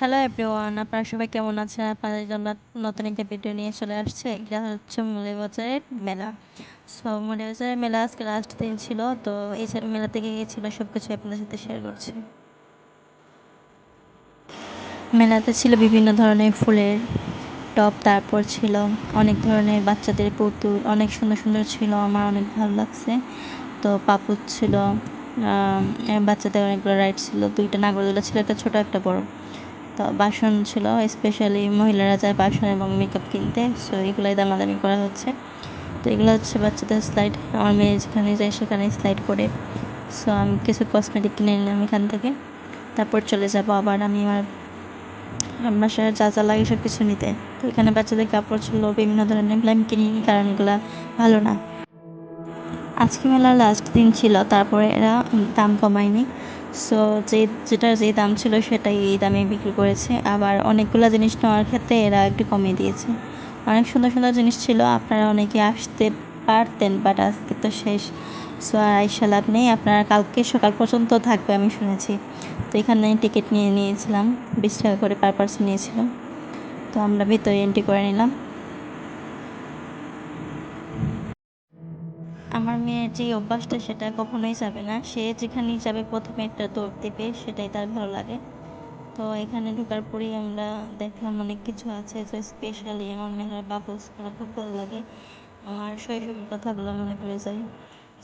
Hello everyone আপনারা সবাই কেমন আছেন? আপনাদের জন্য নতুন একটা ভিডিও নিয়ে চলে আসছে। এটা হচ্ছে বাজারের মেলা। সো বাজারের মেলা আজকে লাস্ট দিন ছিল। তো এই মেলা থেকে গিয়েছিল সব কিছু আপনাদের সাথে শেয়ার করছি। মেলাতে ছিল বিভিন্ন ধরনের ফুলের টপ তারপর ছিল অনেক ধরনের বাচ্চাদের পুতুল। অনেক সুন্দর সুন্দর ছিল, আমার অনেক ভালো লাগছে। তো পাপুর ছিল বাচ্চাদের অনেকগুলো রাইড ছিল। দুইটা নাগরদোলা ছিল, একটা ছোটো, একটা বড়। তো বাসন ছিল স্পেশালি মহিলারা যায় বাসন এবং মেকআপ কিনতে সো এগুলোই দামাদামি করা হচ্ছে। তো এগুলো হচ্ছে বাচ্চাদের স্লাইড আমার মেয়ে যেখানে যায় সেখানে স্লাইড করে। সো আমি কিছু কসমেটিক কিনে নিলাম এখান থেকে, তারপর চলে যাব আবার আমি আমার বাসায় যা যা লাগে সব কিছু নিতে। তো এখানে বাচ্চাদের কাপড় ছিল, বিভিন্ন ধরনের, এগুলো আমি কিনিনি কারণ এগুলো ভালো না। আজকে মেলার লাস্ট দিন ছিল, তারপরে এরা দাম কমায়নি। সো যে যেটা যে দাম ছিল সেটাই এই দামে বিক্রি করেছে। আবার অনেকগুলো জিনিস নেওয়ার ক্ষেত্রে এরা একটু কমিয়ে দিয়েছে। অনেক সুন্দর সুন্দর জিনিস ছিল, আপনারা অনেকে আসতে পারতেন বাট আজকে তো শেষ। সো আর আইসা লাভ নেই, আপনারা কালকে সকাল পর্যন্ত থাকবে আমি শুনেছি। তো এখানে টিকিট নিয়ে নিয়েছিলাম, বিশ টাকা করে পার পার্সন নিয়েছিলাম তো আমরা ভিতরে এন্ট্রি করে নিলাম। যে অভ্যাসটা, সেটা কখনোই যাবে না। সে যেখানেই যাবে, প্রথমে একটা দৌড় দেবে, সেটাই তার ভালো লাগে। তো এখানে ঢোকার পরেই আমরা দেখলাম অনেক কিছু আছে যে স্পেশালি আমার মেয়ের বাবলসগুলো খুব ভালো লাগে। আমার শৈশবের কথাগুলো মনে পড়ে যায়।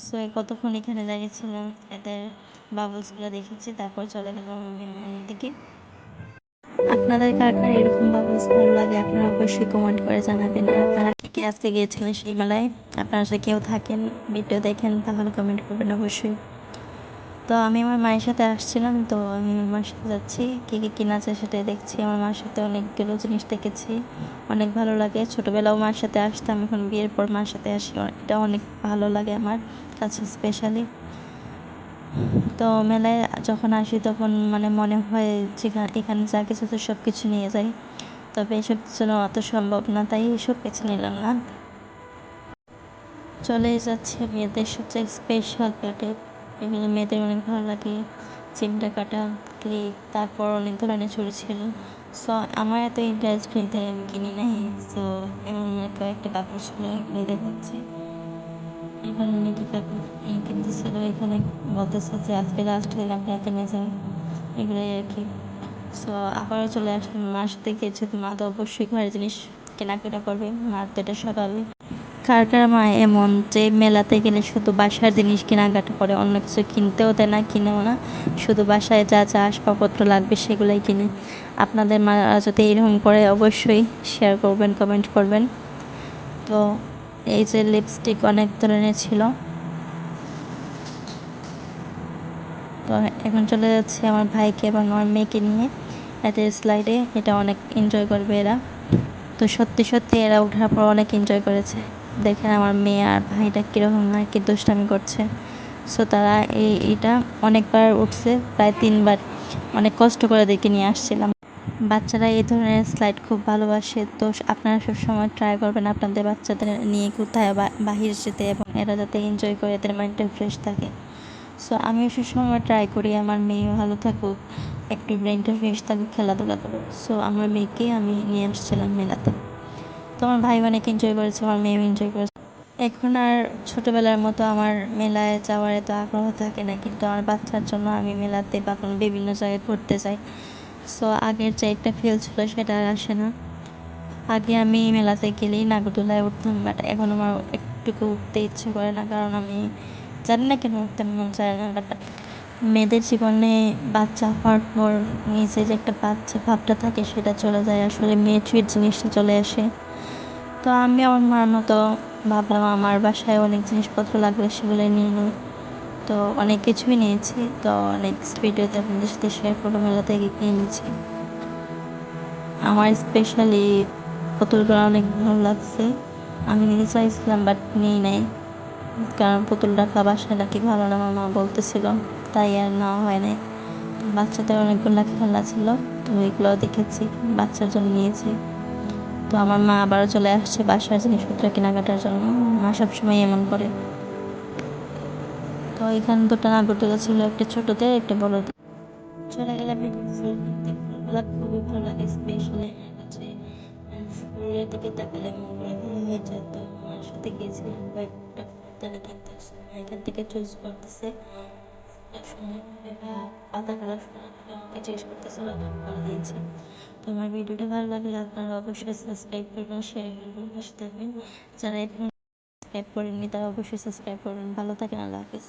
সো কতক্ষণ এখানে দাঁড়িয়েছিলাম, এদের বাবলসগুলো দেখেছি, তারপর চলে গেলাম দিকে। আপনাদের কার কার এরকম বাবলস ভালো লাগে, আপনারা অবশ্যই কমেন্ট করে জানাবেন। আপনারা কে আজকে গিয়েছিলেন সেই মেলায় আপনারা যদি কেউ থাকেন, ভিডিও দেখেন, তাহলে কমেন্ট করবেন অবশ্যই। তো আমি আমার মায়ের সাথে আসছিলাম, তো আমি আমার মার সাথে যাচ্ছি। কী কী কিনা আছে সেটাই দেখছি। আমার মার সাথে অনেকগুলো জিনিস দেখেছি। অনেক ভালো লাগে। ছোটোবেলাও মার সাথে আসতাম, এখন বিয়ের পর মার সাথে আসি। এটা অনেক ভালো লাগে আমার, কাছে স্পেশালি তো মেলায় যখন আসি তখন মানে মনে হয় যেখানে এখানে যা কিছু তো সব কিছু নিয়ে যাই। তবে এসব নেওয়া অত সম্ভব না, তাই এসব কিছু নিলাম না। চলে যাচ্ছে মেয়েদের সবচেয়ে স্পেশাল প্যাটে এগুলো মেয়েদের অনেক ভালো লাগে। চিমটা কাটা ক্লিপ তারপর অনেক ধরনের ছুরি ছিল। সো আমার এত ইন্টারেস্ট নিতে আমি কিনি নাই। সো এমন কয়েকটা কাপড় ছিল এগুলো দেখাচ্ছি এখানে অনেকে কাপড় কিনতেছিল, এখানে বলতেছে যে, আজকে লাস্ট হয়ে আপনি এত যান এগুলোই আর কি। সো আবারও চলে আসলাম মার সাথে গিয়েছে মা তো অবশ্যই ঘরের জিনিস কেনাকাটা করবে। মার তো এটা স্বাভাবিক কার কার মা এমন যে মেলাতে গেলে শুধু বাসার জিনিস কেনাকাটা করে, অন্য কিছু কিনতেও দেয় না, কিনেও না। শুধু বাসায় যা যা আসবাবপত্র লাগবে সেগুলোই কিনে। আপনাদের মা যদি এরকম করে অবশ্যই শেয়ার করবেন কমেন্ট করবেন। তো, এই যে লিপস্টিক অনেক ধরনের ছিল। তো, এখন চলে যাচ্ছে আমার ভাইকে এবং আমার মেয়েকে নিয়ে। এতে স্লাইডে এটা অনেক এনজয় করবে এরা। তো সত্যি সত্যি এরা ওঠার পর অনেক এনজয় করেছে। দেখেন আমার মেয়ে আর ভাইটা কীরকম আর কি দুষ্টামি করছে। সো তারা এই এটা অনেকবার উঠছে, প্রায় তিনবার। অনেক কষ্ট করে দেখে নিয়ে আসছিলাম। বাচ্চারা এই ধরনের স্লাইড খুব ভালোবাসে। তো আপনারা সবসময় ট্রাই করবেন আপনাদের বাচ্চাদের নিয়ে কোথায় বাহির যেতে এবং এরা যাতে এনজয় করে, এদের মাইন্ডটা ফ্রেশ থাকে। সো আমিও সবসময় ট্রাই করি, আমার মেয়ে ভালো থাকুক। একটু ব্রেনটা ফ্রেশ থাকুক খেলাধুলা করুক সো আমার মেয়েকে আমি নিয়ে এসেছিলাম মেলাতে। তো আমার ভাই অনেক এনজয় করেছে আমার মেয়েও এনজয় করেছে। এখন আর ছোটোবেলার মতো আমার মেলায় যাওয়ার এত আগ্রহ থাকে না, কিন্তু আমার বাচ্চার জন্য আমি মেলাতে বা কোনো বিভিন্ন জায়গায় ঘুরতে যাই। সো আগের যে একটা ফিল ছিল সেটা আর আসে না। আগে আমি মেলাতে গেলেই নাগরদোলায় উঠতাম বাট এখন আমার একটুকু উঠতে ইচ্ছে করে না, কারণ আমি জানি না কেন উঠতে মন চায় না বাট মেয়েদের জীবনে বাচ্চা হওয়ার পর নিজে যে একটা বাচ্চা ভাবটা থাকে সেটা চলে যায়, আসলে মেয়ে ট্রিট জিনিসটা চলে আসে। তো আমি আমার মার মতো ভাবলাম আমার বাসায় অনেক জিনিসপত্র লাগবে সেগুলো নিয়ে নিই। তো অনেক কিছুই নিয়েছি, তো অনেক ভিডিওতে আপনাদের সাথে শেয়ার করব, মেলা থেকে কিনে নিয়েছি। আমার স্পেশালি পুতুলগুলো অনেক ভালো লাগছে। আমি নিতে চাইছিলাম বাট নিই নাই। কারণ পুতুল রাখা বাসায় নাকি ভালো না মামা বলতেছিল। তাই আর নেওয়া হয় নাই। বাচ্চাদের অনেকগুলো খেলা ছিল, তো এগুলো দেখেছি, বাচ্চার জন্য নিয়েছি। তো আমার মা আবারও চলে আসছে বাসার জিনিসপত্র কেনাকাটার জন্য। মা সবসময় এমন করে। তো এখানে দুটো নাগরদোলা ছিল, একটা ছোটোতে একটা বড়তে চলে গেলাম খুবই ভালো লাগে স্পেশালি হয়ে যায়। তো আমার সাথে গিয়েছিলাম কয়েকটা ফুলদানি এখান থেকে চুজ করতেছে। পাতা কালার আমাকে জিজ্ঞেস করতেছিল তো দিয়েছি তো আমার ভিডিওটা ভালো লাগলে আপনারা অবশ্যই সাবস্ক্রাইব করবেন শেয়ার করবেন থাকবেন। যারা এখন সাবস্ক্রাইব করেননি, তারা অবশ্যই সাবস্ক্রাইব করবেন। ভালো থাকেন, আল্লাহ হাফিজ।